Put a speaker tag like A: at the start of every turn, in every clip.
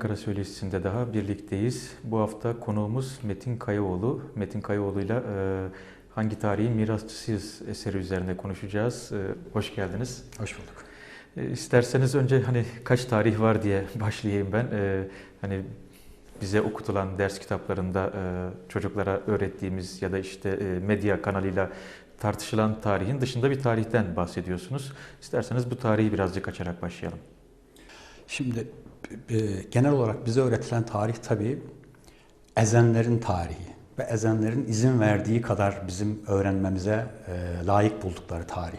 A: Ankara söyleşisinde daha birlikteyiz. Bu hafta konuğumuz Metin Kayaoğlu. Metin Kayaoğlu'yla e, Hangi Tarihin Mirasçısıyız eseri üzerinde konuşacağız. E, hoş geldiniz.
B: Hoş bulduk.
A: E, isterseniz önce hani kaç tarih var diye başlayayım ben. E, hani bize okutulan ders kitaplarında e, çocuklara öğrettiğimiz ya da işte e, medya kanalıyla tartışılan tarihin dışında bir tarihten bahsediyorsunuz. İsterseniz bu tarihi birazcık açarak başlayalım.
B: Şimdi genel olarak bize öğretilen tarih tabii ezenlerin tarihi ve ezenlerin izin verdiği kadar bizim öğrenmemize e, layık buldukları tarih.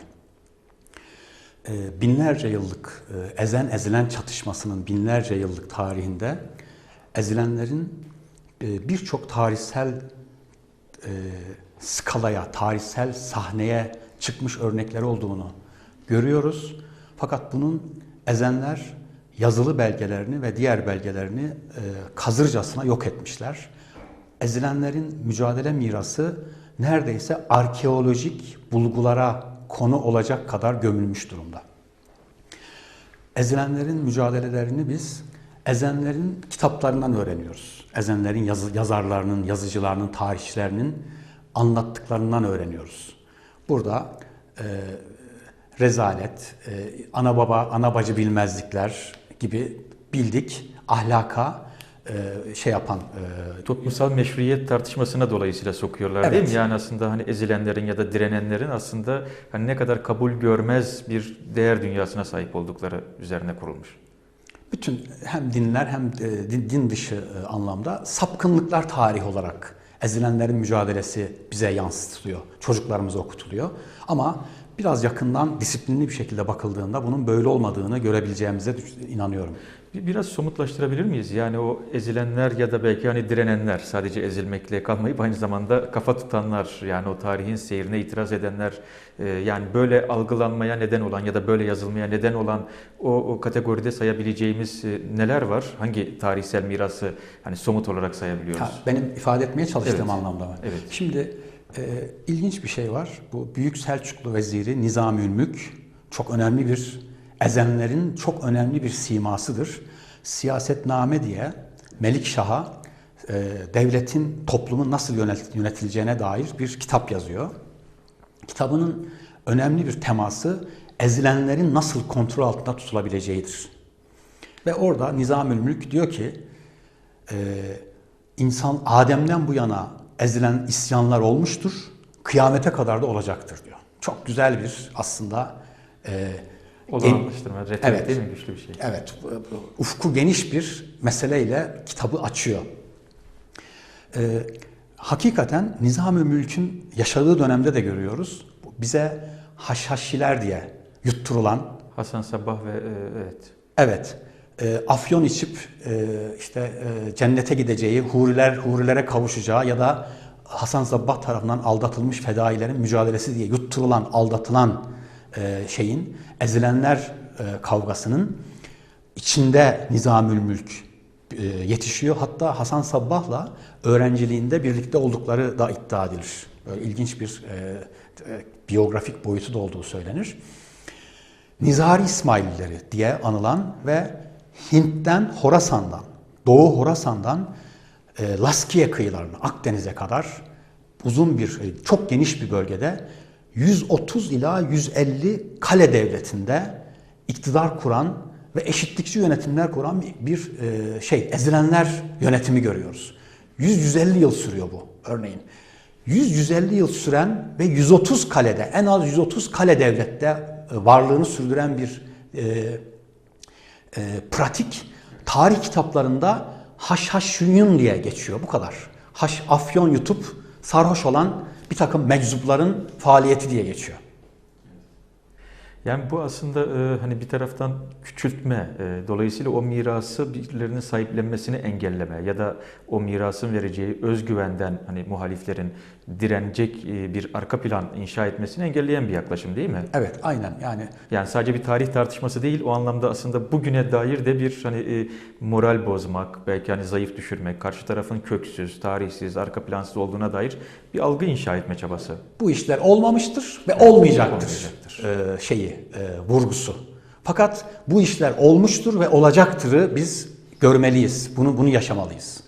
B: E, binlerce yıllık e, ezen ezilen çatışmasının binlerce yıllık tarihinde ezilenlerin e, birçok tarihsel skalaya, tarihsel sahneye çıkmış örnekleri olduğunu görüyoruz. Fakat bunun ezenler yazılı belgelerini ve diğer belgelerini e, kazırcasına yok etmişler. Ezilenlerin mücadele mirası neredeyse arkeolojik bulgulara konu olacak kadar gömülmüş durumda. Ezilenlerin mücadelelerini biz ezenlerin kitaplarından öğreniyoruz. Ezenlerin yazı, yazarlarının, yazıcılarının, tarihçilerinin anlattıklarından öğreniyoruz. Burada e, rezalet, e, ana baba, ana bacı bilmezlikler gibi bildik ahlaka e, şey yapan e,
A: Toplumsal meşruiyet tartışmasına dolayısıyla sokuyorlar değil mi?
B: Evet.
A: Yani aslında hani ezilenlerin ya da direnenlerin aslında hani ne kadar kabul görmez bir değer dünyasına sahip oldukları üzerine kurulmuş.
B: bütün hem dinler hem e, din, dışı e, anlamda sapkınlıklar tarih olarak ezilenlerin mücadelesi bize yansıtılıyor. Çocuklarımıza okutuluyor. Ama biraz yakından disiplinli bir şekilde bakıldığında bunun böyle olmadığını görebileceğimize inanıyorum.
A: Bir- Biraz somutlaştırabilir miyiz? Yani o ezilenler ya da belki hani direnenler sadece ezilmekle kalmayıp aynı zamanda kafa tutanlar yani o tarihin seyrine itiraz edenler e, yani böyle algılanmaya neden olan ya da böyle yazılmaya neden olan o, o kategoride sayabileceğimiz e, neler var? Hangi tarihsel mirası hani somut olarak sayabiliyoruz?
B: Ha, benim ifade etmeye çalıştığım
A: Evet.
B: anlamda mı?
A: Evet.
B: Şimdi e, ilginç bir şey var. Bu Büyük Selçuklu Veziri Nizami Ülmük çok önemli bir ezenlerin çok önemli bir simasıdır. Siyasetname diye Melikşah'a e, devletin, toplumun nasıl yönet- yönetileceğine dair bir kitap yazıyor. Kitabının önemli bir teması ezilenlerin nasıl kontrol altında tutulabileceğidir. Ve orada Nizamül Mülk diyor ki e, insan Adem'den bu yana ezilen isyanlar olmuştur. Kıyamete kadar da olacaktır diyor. Çok güzel bir aslında e,
A: Olanlaştırma, retorik
B: Evet.
A: değil mi? Güçlü bir şey.
B: Evet, ufku geniş bir meseleyle kitabı açıyor. Ee, hakikaten Nizam-ı Mülk'ün yaşadığı dönemde de görüyoruz. Bize haşhaşiler diye yutturulan,
A: Hasan Sabbah ve e, evet.
B: evet, e, afyon içip e, işte e, cennete gideceği, huriler hurilere kavuşacağı ya da Hasan Sabbah tarafından aldatılmış fedailerin mücadelesi diye yutturulan, aldatılan e, şeyin, ezilenler e, kavgasının içinde Nizamül Mülk e, yetişiyor. Hatta Hasan Sabbah'la öğrenciliğinde birlikte oldukları da iddia edilir. Böyle ilginç bir e, e, biyografik boyutu da olduğu söylenir. Nizari İsmaillileri diye anılan ve Hint'ten Horasan'dan, Doğu Horasan'dan e, Laskiye kıyılarına, Akdeniz'e kadar uzun bir, e, çok geniş bir bölgede 130 ila 150 kale devletinde iktidar kuran ve eşitlikçi yönetimler kuran bir, e, şey, ezilenler yönetimi görüyoruz. 100-150 yıl sürüyor bu örneğin. 100-150 yıl süren ve 130 kalede, en az 130 kale devlette e, varlığını sürdüren bir e, e, pratik tarih kitaplarında haşhaşyun diye geçiyor. Bu kadar. Haş, afyon yutup sarhoş olan bir takım meczupların faaliyeti diye geçiyor.
A: Yani bu aslında e, hani bir taraftan küçültme, e, dolayısıyla o mirası birilerinin sahiplenmesini engelleme ya da o mirasın vereceği özgüvenden hani muhaliflerin direnecek e, bir arka plan inşa etmesini engelleyen bir yaklaşım değil mi?
B: Evet, aynen yani
A: Yani sadece bir tarih tartışması değil, o anlamda aslında bugüne dair de bir hani e, moral bozmak, belki hani zayıf düşürmek, karşı tarafın köksüz, tarihsiz, arka plansız olduğuna dair bir algı inşa etme çabası.
B: bu işler olmamıştır ve olmayacaktır,
A: Olmayacaktır.
B: e, şeyi, e, vurgusu. Fakat bu işler olmuştur ve olacaktırı biz görmeliyiz. Bunu bunu yaşamalıyız.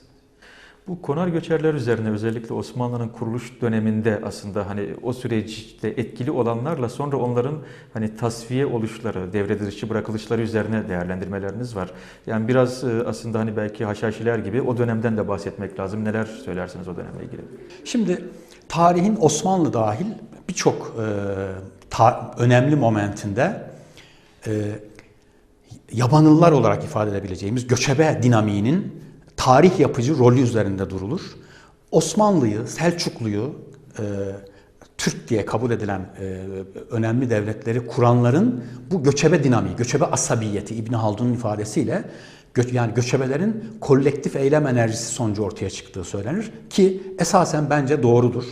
A: Bu konar göçerler üzerine özellikle Osmanlı'nın kuruluş döneminde aslında hani o süreçte etkili olanlarla sonra onların hani tasfiye oluşları, devre dışı bırakılışları üzerine değerlendirmeleriniz var. Yani biraz e, aslında hani belki haşhaşiler gibi o dönemden de bahsetmek lazım. Neler söylersiniz o dönemle ilgili?
B: Şimdi tarihin Osmanlı dahil birçok e, ta- önemli momentinde e, yabanıllar olarak ifade edebileceğimiz göçebe dinamiğinin tarih yapıcı rolü üzerinde durulur. Osmanlı'yı, Selçuklu'yu, e, Türk diye kabul edilen e, önemli devletleri kuranların bu göçebe dinamiği, göçebe asabiyeti İbn Haldun'un ifadesiyle gö- yani göçebelerin kolektif eylem enerjisi sonucu ortaya çıktığı söylenir ki esasen bence doğrudur.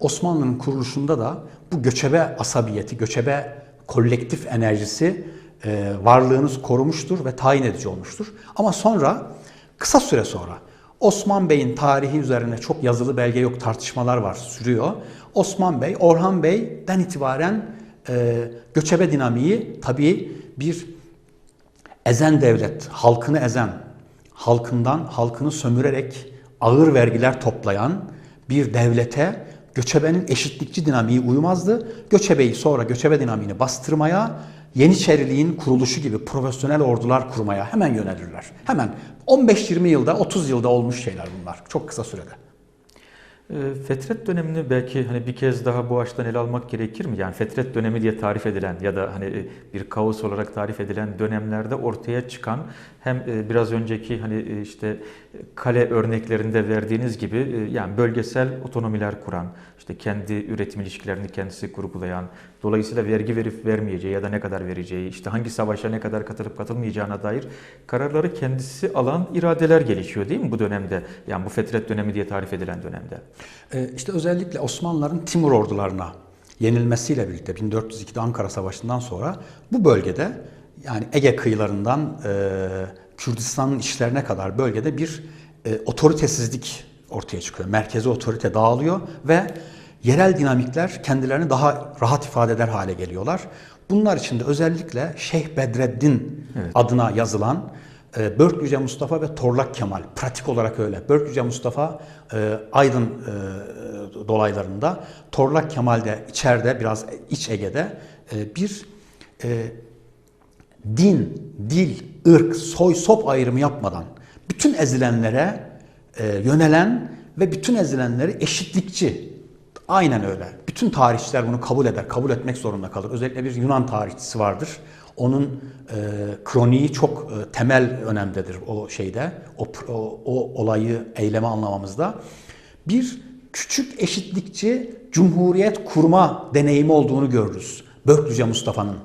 B: Osmanlı'nın kuruluşunda da bu göçebe asabiyeti, göçebe kolektif enerjisi e, varlığınız korumuştur ve tayin edici olmuştur. Ama sonra kısa süre sonra Osman Bey'in tarihi üzerine çok yazılı belge yok, tartışmalar var, sürüyor. Osman Bey, Orhan Bey'den itibaren e, göçebe dinamiği tabii bir ezen devlet, halkını ezen, halkından halkını sömürerek ağır vergiler toplayan bir devlete göçebenin eşitlikçi dinamiği uymazdı. Göçebeyi sonra göçebe dinamiğini bastırmaya, Yeniçeriliğin kuruluşu gibi profesyonel ordular kurmaya hemen yönelirler. Hemen 15-20 yılda, 30 yılda olmuş şeyler bunlar. Çok kısa sürede.
A: E, Fetret dönemini belki hani bir kez daha bu açıdan ele almak gerekir mi? Yani fetret dönemi diye tarif edilen ya da hani e, bir kaos olarak tarif edilen dönemlerde ortaya çıkan hem e, biraz önceki hani e, işte kale örneklerinde verdiğiniz gibi yani bölgesel otonomiler kuran, işte kendi üretim ilişkilerini kendisi kurgulayan, dolayısıyla vergi verip vermeyeceği ya da ne kadar vereceği, işte hangi savaşa ne kadar katılıp katılmayacağına dair kararları kendisi alan iradeler gelişiyor değil mi bu dönemde? Yani bu fetret dönemi diye tarif edilen dönemde.
B: Ee, işte özellikle Osmanlıların Timur ordularına yenilmesiyle birlikte 1402'de Ankara Savaşı'ndan sonra bu bölgede yani Ege kıyılarından e, Kürdistan'ın işlerine kadar bölgede bir e, otoritesizlik ortaya çıkıyor. Merkezi otorite dağılıyor ve yerel dinamikler kendilerini daha rahat ifade eder hale geliyorlar. Bunlar içinde özellikle Şeyh Bedreddin
A: Evet.
B: adına yazılan e, Börk Yüce Mustafa ve Torlak Kemal. Pratik olarak öyle. Börk Yüce Mustafa e, Aydın e, dolaylarında, Torlak Kemal de içeride biraz iç Ege'de e, bir e, din, dil, ırk, soy, sop ayrımı yapmadan bütün ezilenlere e, yönelen ve bütün ezilenleri eşitlikçi Aynen öyle. Bütün tarihçiler bunu kabul eder, kabul etmek zorunda kalır. Özellikle bir Yunan tarihçisi vardır. Onun e, kroniği çok e, temel önemdedir o şeyde, o, o, o olayı, eylemi anlamamızda. Bir küçük eşitlikçi cumhuriyet kurma deneyimi olduğunu görürüz. Börklüce Mustafa'nın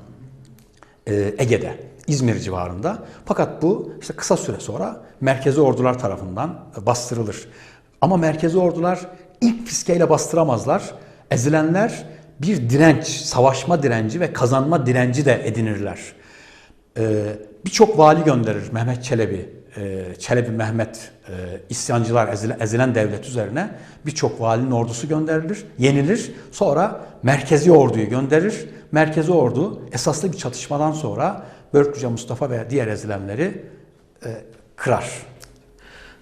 B: e, Ege'de, İzmir civarında. Fakat bu işte kısa süre sonra merkezi ordular tarafından bastırılır. Ama merkezi ordular ilk fiskeyle bastıramazlar. Ezilenler bir direnç, savaşma direnci ve kazanma direnci de edinirler. Ee, Birçok vali gönderir Mehmet Çelebi, e, Çelebi Mehmet e, isyancılar ezilen, ezilen devlet üzerine birçok valinin ordusu gönderilir, yenilir. Sonra merkezi orduyu gönderir. Merkezi ordu esaslı bir çatışmadan sonra Börküce Mustafa ve diğer ezilenleri e, kırar.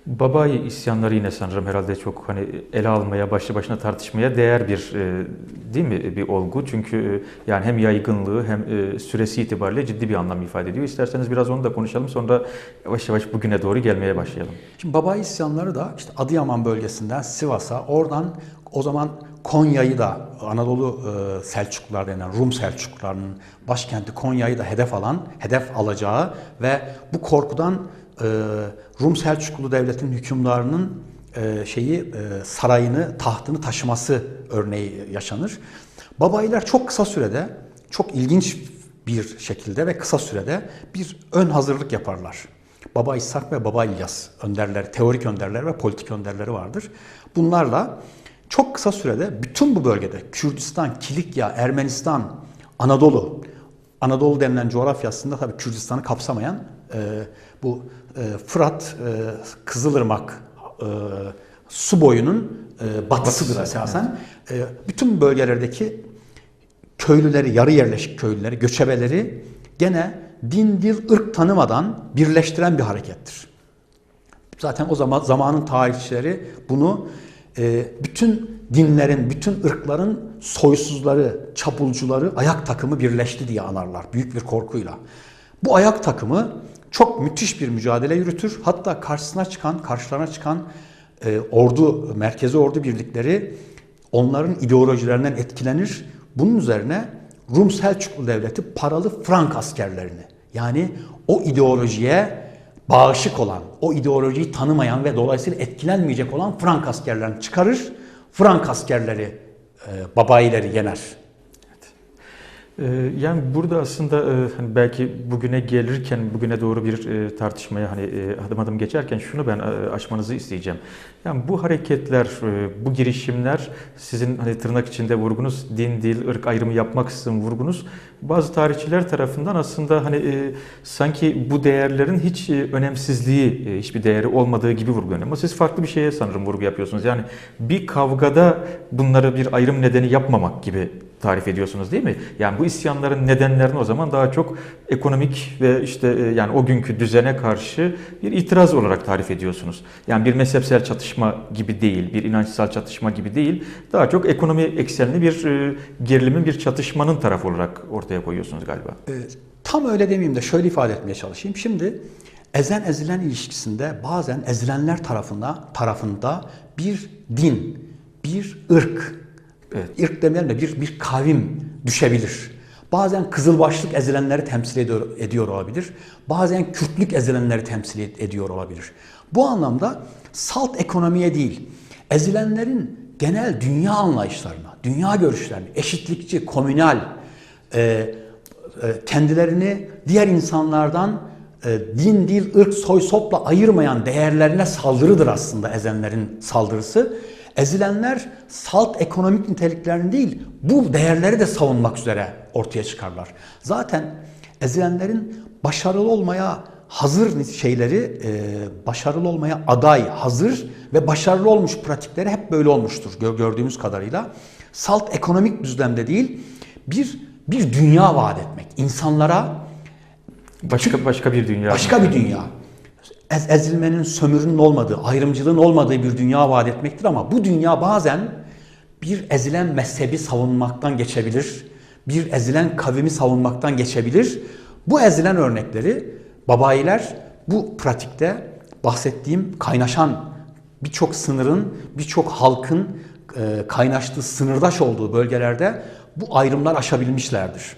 A: Babayi isyanları yine sanırım herhalde çok hani ele almaya, başlı başına tartışmaya değer bir e, değil mi bir olgu. Çünkü e, yani hem yaygınlığı hem e, süresi itibariyle ciddi bir anlam ifade ediyor. İsterseniz biraz onu da konuşalım sonra yavaş yavaş bugüne doğru gelmeye başlayalım.
B: Şimdi Babayi isyanları da işte Adıyaman bölgesinden Sivas'a, oradan o zaman Konya'yı da Anadolu e, Selçuklular denen Rum Selçuklularının başkenti Konya'yı da hedef alan, hedef alacağı ve bu korkudan e, Rum Selçuklu devletinin hükümdarının e, şeyi sarayını, tahtını taşıması örneği yaşanır. Babayiler çok kısa sürede, çok ilginç bir şekilde ve kısa sürede bir ön hazırlık yaparlar. Baba İshak ve Baba İlyas önderleri, teorik önderleri ve politik önderleri vardır. Bunlarla çok kısa sürede bütün bu bölgede Kürdistan, Kilikya, Ermenistan, Anadolu, Anadolu denilen coğrafyasında tabii Kürdistan'ı kapsamayan e, bu e, Fırat, e, Kızılırmak e, su boyunun e, batısıdır esasen. E, bütün bölgelerdeki köylüleri, yarı yerleşik köylüleri, göçebeleri gene din, dil, ırk tanımadan birleştiren bir harekettir. Zaten o zaman zamanın tarihçileri bunu bütün dinlerin, bütün ırkların soysuzları, çapulcuları ayak takımı birleşti diye anarlar büyük bir korkuyla. Bu ayak takımı çok müthiş bir mücadele yürütür. Hatta karşısına çıkan, karşılarına çıkan e, ordu, merkezi ordu birlikleri onların ideolojilerinden etkilenir. Bunun üzerine Rum Selçuklu Devleti paralı Frank askerlerini yani o ideolojiye bağışık olan, o ideolojiyi tanımayan ve dolayısıyla etkilenmeyecek olan Frank askerlerini çıkarır. Frank askerleri e, babayileri yener.
A: Ee, Yani burada aslında e, hani belki bugüne gelirken bugüne doğru bir e, tartışmaya hani e, adım adım geçerken şunu ben aşmanızı isteyeceğim. Yani bu hareketler, bu girişimler sizin hani tırnak içinde vurgunuz din, dil, ırk ayrımı yapmaksızın vurgunuz bazı tarihçiler tarafından aslında hani sanki bu değerlerin hiç önemsizliği, hiçbir değeri olmadığı gibi vurgulanıyor. Ama siz farklı bir şeye sanırım vurgu yapıyorsunuz. Yani bir kavgada bunları bir ayrım nedeni yapmamak gibi tarif ediyorsunuz değil mi? Yani bu isyanların nedenlerini o zaman daha çok ekonomik ve işte e, yani o günkü düzene karşı bir itiraz olarak tarif ediyorsunuz. Yani bir mezhepsel çatışma gibi değil, bir inançsal çatışma gibi değil. Daha çok ekonomi eksenli bir e, gerilimin, bir çatışmanın tarafı olarak ortaya koyuyorsunuz galiba.
B: E, tam öyle demeyeyim de şöyle ifade etmeye çalışayım. Şimdi ezen ezilen ilişkisinde bazen ezilenler tarafında tarafında bir din, bir ırk, Irk demeyelim de bir, bir kavim düşebilir. Bazen kızılbaşlık ezilenleri temsil ediyor, ediyor olabilir. Bazen Kürtlük ezilenleri temsil ed- ediyor olabilir. Bu anlamda salt ekonomiye değil, ezilenlerin genel dünya anlayışlarına, dünya görüşlerine, eşitlikçi, komünal, e, e, kendilerini diğer insanlardan e, din, dil, ırk, soy, sopla ayırmayan değerlerine saldırıdır aslında ezenlerin saldırısı. Ezilenler salt ekonomik niteliklerini değil, bu değerleri de savunmak üzere ortaya çıkarlar. Zaten ezilenlerin başarılı olmaya hazır şeyleri, e, başarılı olmaya aday, hazır ve başarılı olmuş pratikleri hep böyle olmuştur gö- gördüğümüz kadarıyla. Salt ekonomik düzlemde değil, bir bir dünya vaat etmek, insanlara
A: Başka başka bir dünya.
B: başka bir dünya. Ez, ezilmenin, sömürünün olmadığı, ayrımcılığın olmadığı bir dünya vaat etmektir ama bu dünya bazen bir ezilen mezhebi savunmaktan geçebilir. Bir ezilen kavimi savunmaktan geçebilir. Bu ezilen örnekleri babayiler bu pratikte bahsettiğim kaynaşan birçok sınırın, birçok halkın e, kaynaştığı, sınırdaş olduğu bölgelerde bu ayrımlar aşabilmişlerdir.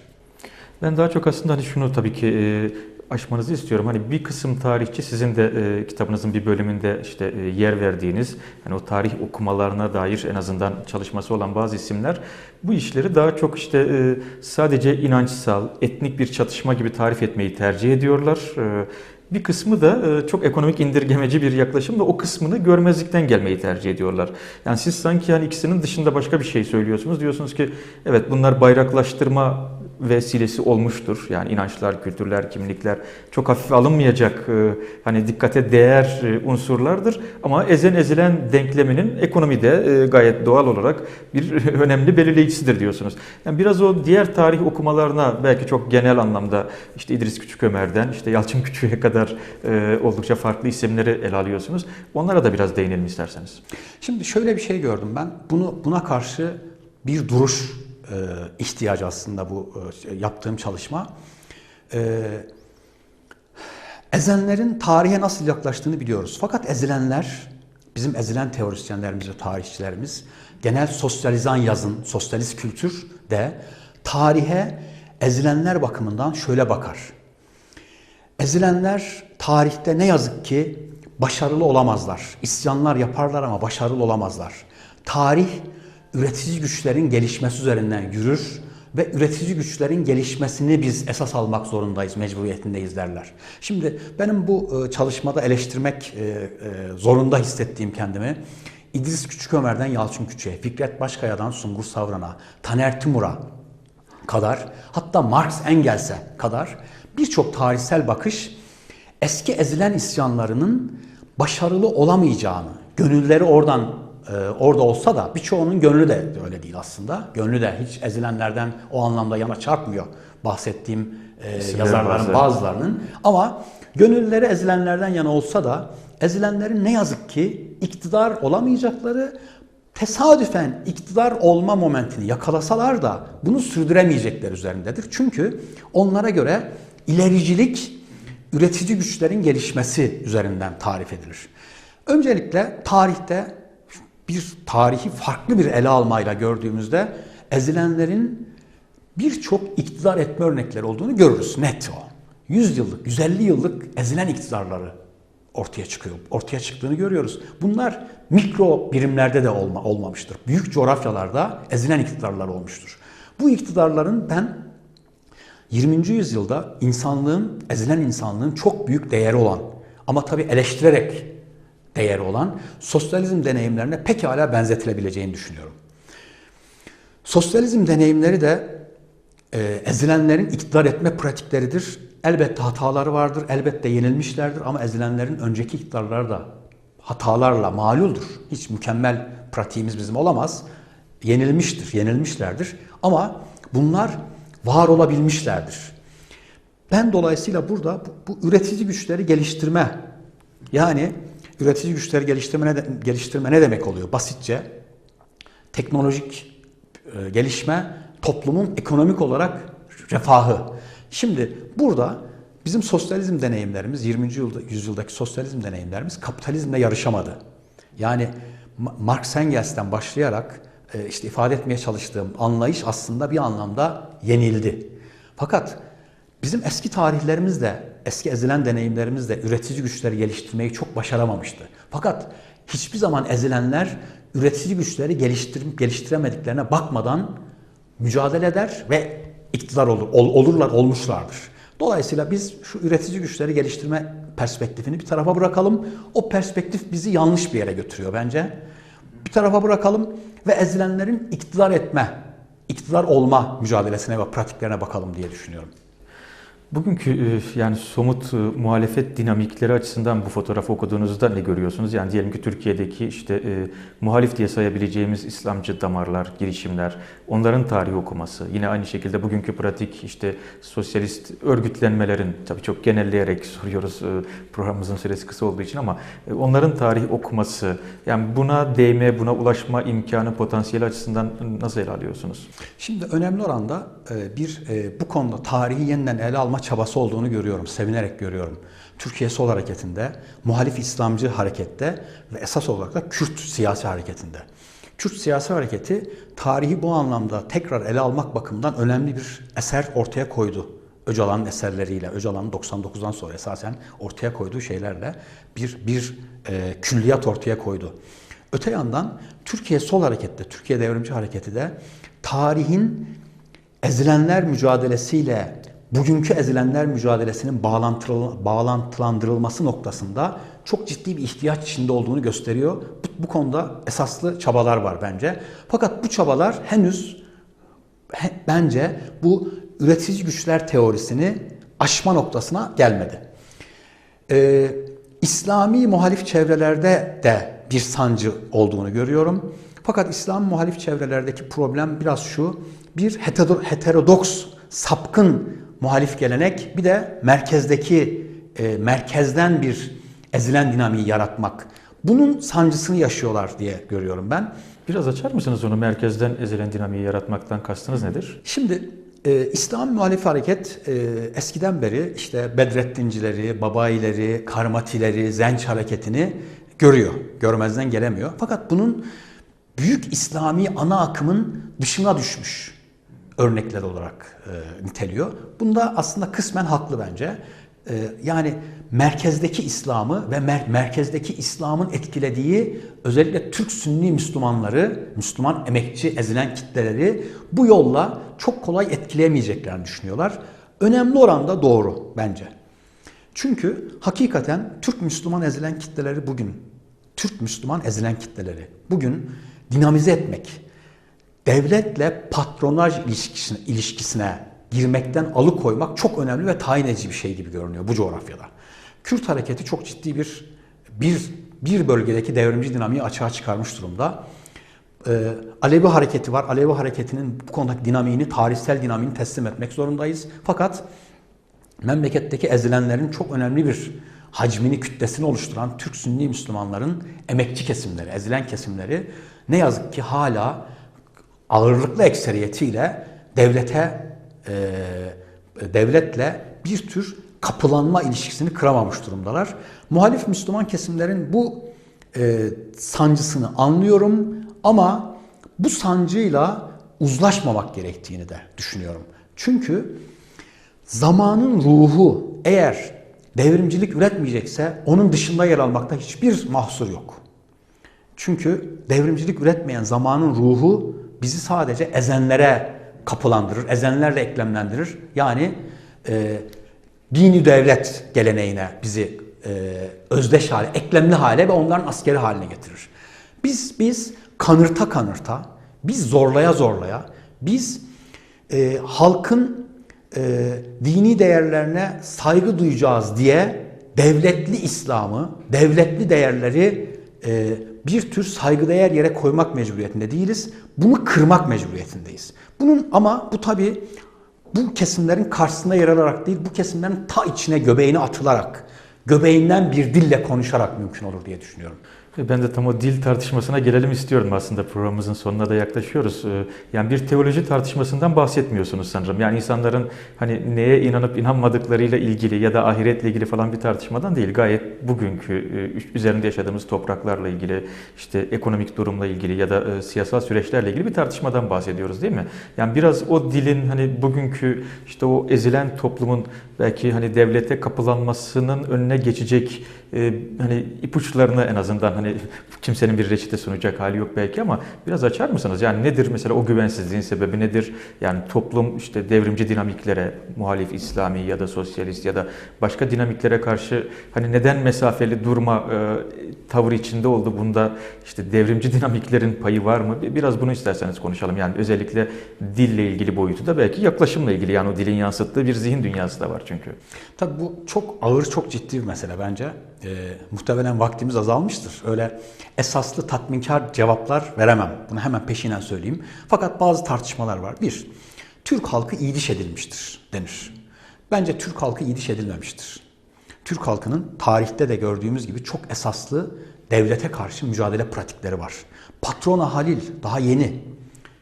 A: Ben daha çok aslında hani şunu tabii ki e, aşmanızı istiyorum. Hani bir kısım tarihçi sizin de e, kitabınızın bir bölümünde işte e, yer verdiğiniz hani o tarih okumalarına dair en azından çalışması olan bazı isimler bu işleri daha çok işte e, sadece inançsal, etnik bir çatışma gibi tarif etmeyi tercih ediyorlar. E, bir kısmı da e, çok ekonomik indirgemeci bir yaklaşımla o kısmını görmezlikten gelmeyi tercih ediyorlar. Yani siz sanki yani ikisinin dışında başka bir şey söylüyorsunuz. Diyorsunuz ki evet bunlar bayraklaştırma vesilesi olmuştur. Yani inançlar, kültürler, kimlikler çok hafife alınmayacak e, hani dikkate değer e, unsurlardır. Ama ezen ezilen denkleminin ekonomide e, gayet doğal olarak bir önemli belirleyicisidir diyorsunuz. Yani biraz o diğer tarih okumalarına belki çok genel anlamda işte İdris Küçükömer'den işte Yalçın Küçük'e kadar oldukça farklı isimleri ele alıyorsunuz. Onlara da biraz değinelim isterseniz.
B: Şimdi şöyle bir şey gördüm ben. Bunu buna karşı bir duruş ihtiyacı aslında bu e, yaptığım çalışma. E, ezenlerin tarihe nasıl yaklaştığını biliyoruz. Fakat ezilenler, bizim ezilen teorisyenlerimiz ve tarihçilerimiz genel sosyalizan yazın, sosyalist kültür de tarihe ezilenler bakımından şöyle bakar. Ezilenler tarihte ne yazık ki başarılı olamazlar. İsyanlar yaparlar ama başarılı olamazlar. Tarih üretici güçlerin gelişmesi üzerinden yürür ve üretici güçlerin gelişmesini biz esas almak zorundayız, mecburiyetindeyiz derler. Şimdi benim bu e, çalışmada eleştirmek e, e, zorunda hissettiğim kendimi İdris Küçükömer'den Yalçın Küçük'e, Fikret Başkaya'dan Sungur Savran'a, Taner Timur'a kadar hatta Marx Engels'e kadar birçok tarihsel bakış eski ezilen isyanlarının başarılı olamayacağını, gönülleri oradan orada olsa da birçoğunun gönlü de öyle değil aslında. Gönlü de hiç ezilenlerden o anlamda yana çarpmıyor bahsettiğim e, yazarların
A: bazıları.
B: bazılarının ama gönülleri ezilenlerden yana olsa da ezilenlerin ne yazık ki iktidar olamayacakları tesadüfen iktidar olma momentini yakalasalar da bunu sürdüremeyecekler üzerindedir. Çünkü onlara göre ilericilik üretici güçlerin gelişmesi üzerinden tarif edilir. Öncelikle tarihte bir tarihi farklı bir ele almayla gördüğümüzde ezilenlerin birçok iktidar etme örnekleri olduğunu görürüz. Net o. 100 yıllık, 150 yıllık ezilen iktidarları ortaya çıkıyor. Ortaya çıktığını görüyoruz. Bunlar mikro birimlerde de olma, olmamıştır. Büyük coğrafyalarda ezilen iktidarlar olmuştur. Bu iktidarların ben 20. yüzyılda insanlığın, ezilen insanlığın çok büyük değeri olan ama tabii eleştirerek değeri olan sosyalizm deneyimlerine pekala benzetilebileceğini düşünüyorum. Sosyalizm deneyimleri de e, ezilenlerin iktidar etme pratikleridir. Elbette hataları vardır, elbette yenilmişlerdir ama ezilenlerin önceki iktidarları da hatalarla maluldur. Hiç mükemmel pratiğimiz bizim olamaz. Yenilmiştir, yenilmişlerdir ama bunlar var olabilmişlerdir. Ben dolayısıyla burada bu, bu üretici güçleri geliştirme yani üretici güçleri geliştirme ne, geliştirme ne demek oluyor? Basitçe teknolojik e, gelişme toplumun ekonomik olarak refahı. Şimdi burada bizim sosyalizm deneyimlerimiz 20. Yılda, yüzyıldaki sosyalizm deneyimlerimiz kapitalizmle yarışamadı. Yani Ma- Marx Engels'ten başlayarak e, işte ifade etmeye çalıştığım anlayış aslında bir anlamda yenildi. Fakat bizim eski tarihlerimiz de, eski ezilen deneyimlerimiz de üretici güçleri geliştirmeyi çok başaramamıştı. Fakat hiçbir zaman ezilenler üretici güçleri geliştirip geliştiremediklerine bakmadan mücadele eder ve iktidar olur, ol- olurlar, olmuşlardır. Dolayısıyla biz şu üretici güçleri geliştirme perspektifini bir tarafa bırakalım. O perspektif bizi yanlış bir yere götürüyor bence. Bir tarafa bırakalım ve ezilenlerin iktidar etme, iktidar olma mücadelesine ve pratiklerine bakalım diye düşünüyorum.
A: Bugünkü e, yani somut e, muhalefet dinamikleri açısından bu fotoğrafı okuduğunuzda ne görüyorsunuz? Yani diyelim ki Türkiye'deki işte e, muhalif diye sayabileceğimiz İslamcı damarlar, girişimler, onların tarihi okuması. Yine aynı şekilde bugünkü pratik işte sosyalist örgütlenmelerin, tabii çok genelleyerek soruyoruz e, programımızın süresi kısa olduğu için ama e, onların tarihi okuması, yani buna değme, buna ulaşma imkanı, potansiyeli açısından nasıl ele alıyorsunuz?
B: Şimdi önemli oranda e, bir e, bu konuda tarihi yeniden ele alma çabası olduğunu görüyorum, sevinerek görüyorum. Türkiye Sol Hareketi'nde, muhalif İslamcı harekette ve esas olarak da Kürt siyasi hareketinde. Kürt siyasi hareketi tarihi bu anlamda tekrar ele almak bakımından önemli bir eser ortaya koydu. Öcalan'ın eserleriyle, Öcalan'ın 99'dan sonra esasen ortaya koyduğu şeylerle bir bir e, külliyat ortaya koydu. Öte yandan Türkiye Sol Hareket'te, Türkiye Devrimci Hareketi de tarihin ezilenler mücadelesiyle bugünkü ezilenler mücadelesinin bağlantılandırılması noktasında çok ciddi bir ihtiyaç içinde olduğunu gösteriyor. Bu, bu konuda esaslı çabalar var bence. Fakat bu çabalar henüz he- bence bu üretici güçler teorisini aşma noktasına gelmedi. Ee, İslami muhalif çevrelerde de bir sancı olduğunu görüyorum. Fakat İslam muhalif çevrelerdeki problem biraz şu. Bir heterodoks, sapkın muhalif gelenek bir de merkezdeki e, merkezden bir ezilen dinamiği yaratmak. Bunun sancısını yaşıyorlar diye görüyorum ben.
A: Biraz açar mısınız onu merkezden ezilen dinamiği yaratmaktan kastınız nedir?
B: Şimdi e, İslam muhalif hareket e, eskiden beri işte Bedrettincileri, Babayileri, Karmatileri, Zenç hareketini görüyor. Görmezden gelemiyor. Fakat bunun büyük İslami ana akımın dışına düşmüş örnekler olarak e, niteliyor. Bunda aslında kısmen haklı bence. E, yani merkezdeki İslam'ı ve mer- merkezdeki İslam'ın etkilediği özellikle Türk Sünni Müslümanları, Müslüman emekçi ezilen kitleleri bu yolla çok kolay etkileyemeyeceklerini düşünüyorlar. Önemli oranda doğru bence. Çünkü hakikaten Türk Müslüman ezilen kitleleri bugün, Türk Müslüman ezilen kitleleri bugün dinamize etmek, devletle patronaj ilişkisine, ilişkisine girmekten alıkoymak çok önemli ve tayin edici bir şey gibi görünüyor bu coğrafyada. Kürt hareketi çok ciddi bir bir bir bölgedeki devrimci dinamiği açığa çıkarmış durumda. Ee, Alevi hareketi var. Alevi hareketinin bu konudaki dinamiğini, tarihsel dinamiğini teslim etmek zorundayız. Fakat memleketteki ezilenlerin çok önemli bir hacmini, kütlesini oluşturan Türk Sünni Müslümanların emekçi kesimleri, ezilen kesimleri ne yazık ki hala ağırlıklı ekseriyetiyle devlete e, devletle bir tür kapılanma ilişkisini kıramamış durumdalar. Muhalif Müslüman kesimlerin bu e, sancısını anlıyorum ama bu sancıyla uzlaşmamak gerektiğini de düşünüyorum. Çünkü zamanın ruhu eğer devrimcilik üretmeyecekse onun dışında yer almakta hiçbir mahsur yok. Çünkü devrimcilik üretmeyen zamanın ruhu bizi sadece ezenlere kapılandırır, ezenlerle eklemlendirir. Yani e, dini devlet geleneğine bizi e, özdeş hale, eklemli hale ve onların askeri haline getirir. Biz biz kanırta kanırta, biz zorlaya zorlaya, biz e, halkın e, dini değerlerine saygı duyacağız diye devletli İslam'ı, devletli değerleri e, bir tür saygıdeğer yere koymak mecburiyetinde değiliz. Bunu kırmak mecburiyetindeyiz. Bunun ama bu tabi bu kesimlerin karşısında yer alarak değil, bu kesimlerin ta içine göbeğine atılarak, göbeğinden bir dille konuşarak mümkün olur diye düşünüyorum.
A: Ben de tam o dil tartışmasına gelelim istiyorum aslında programımızın sonuna da yaklaşıyoruz. Ee, Yani bir teoloji tartışmasından bahsetmiyorsunuz sanırım. Yani insanların hani neye inanıp inanmadıklarıyla ilgili ya da ahiretle ilgili falan bir tartışmadan değil. Gayet bugünkü e, üzerinde yaşadığımız topraklarla ilgili, işte ekonomik durumla ilgili ya da e, siyasal süreçlerle ilgili bir tartışmadan bahsediyoruz değil mi? Yani biraz o dilin hani bugünkü işte o ezilen toplumun belki hani devlete kapılanmasının önüne geçecek e, hani ipuçlarını en azından hani kimsenin bir reçete sunacak hali yok belki ama biraz açar mısınız? Yani nedir mesela o güvensizliğin sebebi nedir? Yani toplum işte devrimci dinamiklere, muhalif İslami ya da sosyalist ya da başka dinamiklere karşı hani neden mesafeli durma e, tavır içinde oldu? Bunda işte devrimci dinamiklerin payı var mı? Biraz bunu isterseniz konuşalım. Yani özellikle dille ilgili boyutu da belki yaklaşımla ilgili. Yani o dilin yansıttığı bir zihin dünyası da var çünkü.
B: Tabii bu çok ağır, çok ciddi bir mesele bence. Ee, muhtemelen vaktimiz azalmıştır. Öyle esaslı, tatminkar cevaplar veremem. Bunu hemen peşinen söyleyeyim. Fakat bazı tartışmalar var. Bir, Türk halkı iyiliş edilmiştir denir. Bence Türk halkı iyiliş edilmemiştir. Türk halkının tarihte de gördüğümüz gibi çok esaslı devlete karşı mücadele pratikleri var. Patrona Halil daha yeni.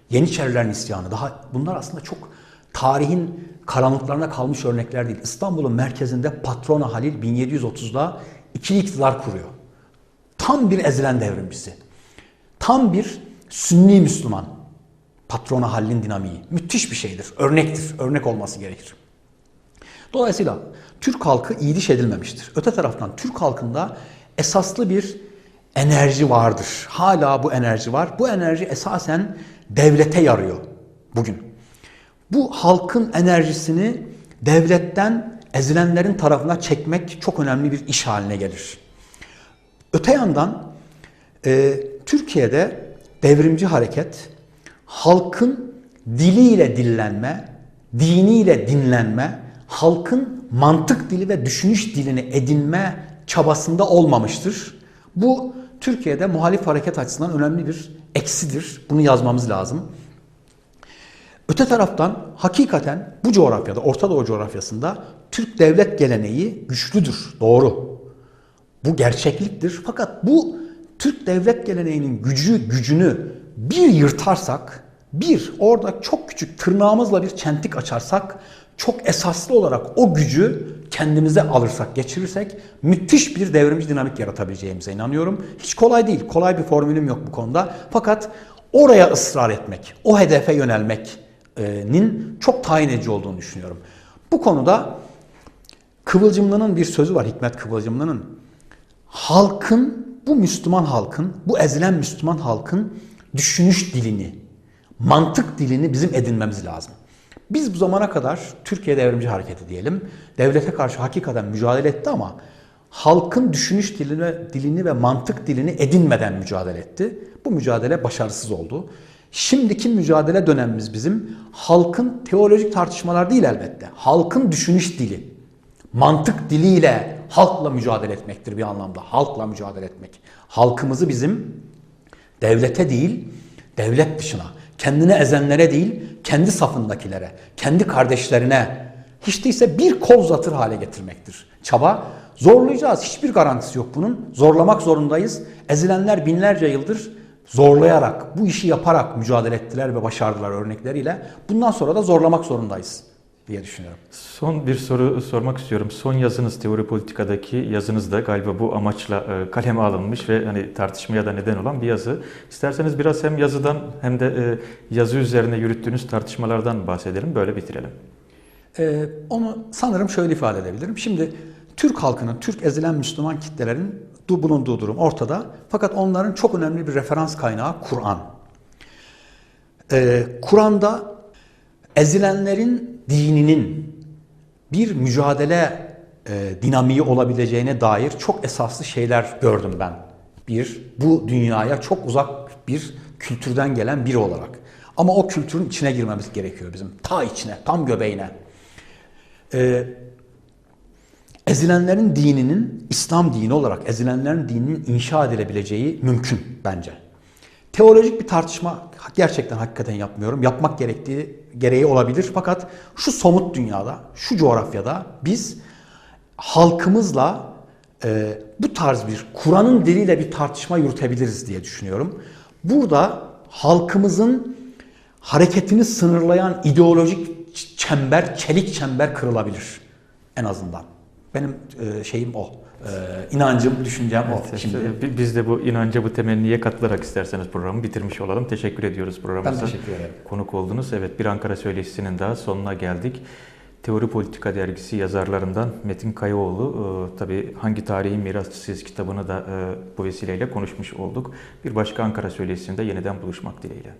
B: Yeniçerilerin isyanı daha bunlar aslında çok tarihin karanlıklarına kalmış örnekler değil. İstanbul'un merkezinde Patrona Halil 1730'da ikili iktidar kuruyor. Tam bir ezilen devrimcisi. Tam bir Sünni Müslüman. Patrona Halil'in dinamiği. Müthiş bir şeydir. Örnektir. Örnek olması gerekir. Dolayısıyla Türk halkı iyiliş edilmemiştir. Öte taraftan Türk halkında esaslı bir enerji vardır. Hala bu enerji var. Bu enerji esasen devlete yarıyor bugün. Bu halkın enerjisini devletten ezilenlerin tarafına çekmek çok önemli bir iş haline gelir. Öte yandan e, Türkiye'de devrimci hareket halkın diliyle dillenme, diniyle dinlenme, halkın mantık dili ve düşünüş dilini edinme çabasında olmamıştır. Bu Türkiye'de muhalif hareket açısından önemli bir eksidir. Bunu yazmamız lazım. Öte taraftan hakikaten bu coğrafyada, Orta Doğu coğrafyasında Türk devlet geleneği güçlüdür. Doğru. Bu gerçekliktir. Fakat bu Türk devlet geleneğinin gücü, gücünü bir yırtarsak, bir orada çok küçük tırnağımızla bir çentik açarsak, çok esaslı olarak o gücü kendimize alırsak, geçirirsek müthiş bir devrimci dinamik yaratabileceğimize inanıyorum. Hiç kolay değil. Kolay bir formülüm yok bu konuda. Fakat oraya ısrar etmek, o hedefe yönelmeknin çok tayin edici olduğunu düşünüyorum. Bu konuda Kıvılcımlı'nın bir sözü var Hikmet Kıvılcımlı'nın. Halkın, bu Müslüman halkın, bu ezilen Müslüman halkın düşünüş dilini, mantık dilini bizim edinmemiz lazım. Biz bu zamana kadar Türkiye Devrimci Hareketi diyelim, devlete karşı hakikaten mücadele etti ama halkın düşünüş dilini, dilini ve mantık dilini edinmeden mücadele etti. Bu mücadele başarısız oldu. Şimdiki mücadele dönemimiz bizim halkın teolojik tartışmalar değil elbette. Halkın düşünüş dili, mantık diliyle halkla mücadele etmektir bir anlamda. Halkla mücadele etmek. Halkımızı bizim devlete değil, devlet dışına, kendine ezenlere değil, kendi safındakilere, kendi kardeşlerine hiç değilse bir kol uzatır hale getirmektir. Çaba zorlayacağız. Hiçbir garantisi yok bunun. Zorlamak zorundayız. Ezilenler binlerce yıldır zorlayarak, bu işi yaparak mücadele ettiler ve başardılar örnekleriyle. Bundan sonra da zorlamak zorundayız diye düşünüyorum.
A: Son bir soru sormak istiyorum. Son yazınız teori politikadaki yazınız da galiba bu amaçla e, kaleme alınmış ve hani tartışmaya da neden olan bir yazı. İsterseniz biraz hem yazıdan hem de e, yazı üzerine yürüttüğünüz tartışmalardan bahsedelim. Böyle bitirelim.
B: Ee, onu sanırım şöyle ifade edebilirim. Şimdi Türk halkının, Türk ezilen Müslüman kitlelerin bulunduğu durum ortada. Fakat onların çok önemli bir referans kaynağı Kur'an. Ee, Kur'an'da ezilenlerin dininin bir mücadele e, dinamiği olabileceğine dair çok esaslı şeyler gördüm ben. Bir, bu dünyaya çok uzak bir kültürden gelen biri olarak. Ama o kültürün içine girmemiz gerekiyor bizim. Ta içine, tam göbeğine. Ee, ezilenlerin dininin, İslam dini olarak ezilenlerin dininin inşa edilebileceği mümkün bence. Teolojik bir tartışma gerçekten hakikaten yapmıyorum. Yapmak gerektiği gereği olabilir. Fakat şu somut dünyada, şu coğrafyada biz halkımızla e, bu tarz bir Kur'an'ın diliyle bir tartışma yürütebiliriz diye düşünüyorum. Burada halkımızın hareketini sınırlayan ideolojik çember, çelik çember kırılabilir en azından. Benim e, şeyim o. E, inancım, düşüncem o.
A: Evet,
B: Şimdi
A: bi- Biz de bu inanca, bu temenniye katılarak isterseniz programı bitirmiş olalım. Teşekkür ediyoruz
B: ben
A: programımıza.
B: teşekkür ederim.
A: Konuk oldunuz. Evet bir Ankara Söyleşisi'nin daha sonuna geldik. Teori Politika Dergisi yazarlarından Metin Kayaoğlu e, tabii Hangi Tarihin Mirasçısıyız kitabını da e, bu vesileyle konuşmuş olduk. Bir başka Ankara Söyleşisi'nde yeniden buluşmak dileğiyle.